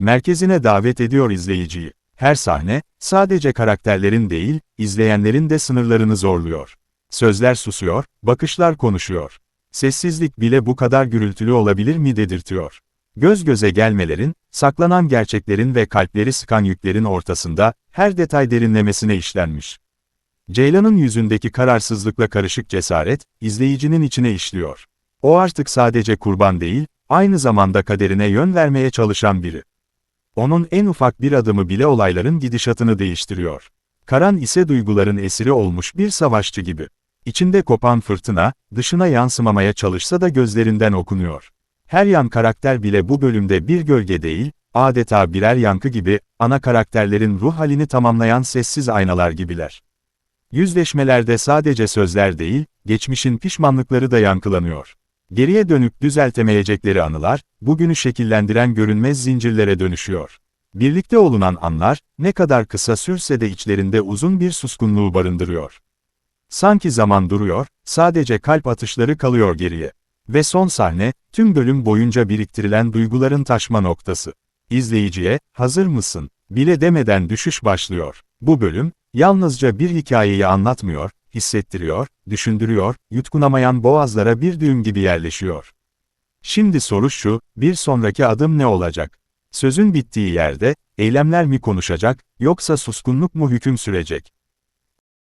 merkezine davet ediyor izleyiciyi. Her sahne, sadece karakterlerin değil, izleyenlerin de sınırlarını zorluyor. Sözler susuyor, bakışlar konuşuyor. Sessizlik bile bu kadar gürültülü olabilir mi dedirtiyor. Göz göze gelmelerin, saklanan gerçeklerin ve kalpleri sıkan yüklerin ortasında, her detay derinlemesine işlenmiş. Ceylan'ın yüzündeki kararsızlıkla karışık cesaret, izleyicinin içine işliyor. O artık sadece kurban değil, aynı zamanda kaderine yön vermeye çalışan biri. Onun en ufak bir adımı bile olayların gidişatını değiştiriyor. Karan ise duyguların esiri olmuş bir savaşçı gibi. İçinde kopan fırtına, dışına yansımamaya çalışsa da gözlerinden okunuyor. Her yan karakter bile bu bölümde bir gölge değil, adeta birer yankı gibi, ana karakterlerin ruh halini tamamlayan sessiz aynalar gibiler. Yüzleşmelerde sadece sözler değil, geçmişin pişmanlıkları da yankılanıyor. Geriye dönüp düzeltemeyecekleri anılar, bugünü şekillendiren görünmez zincirlere dönüşüyor. Birlikte olunan anlar, ne kadar kısa sürse de içlerinde uzun bir suskunluğu barındırıyor. Sanki zaman duruyor, sadece kalp atışları kalıyor geriye. Ve son sahne, tüm bölüm boyunca biriktirilen duyguların taşma noktası. İzleyiciye, hazır mısın, bile demeden düşüş başlıyor. Bu bölüm, yalnızca bir hikayeyi anlatmıyor, hissettiriyor, düşündürüyor, yutkunamayan boğazlara bir düğüm gibi yerleşiyor. Şimdi soru şu, bir sonraki adım ne olacak? Sözün bittiği yerde, eylemler mi konuşacak, yoksa suskunluk mu hüküm sürecek?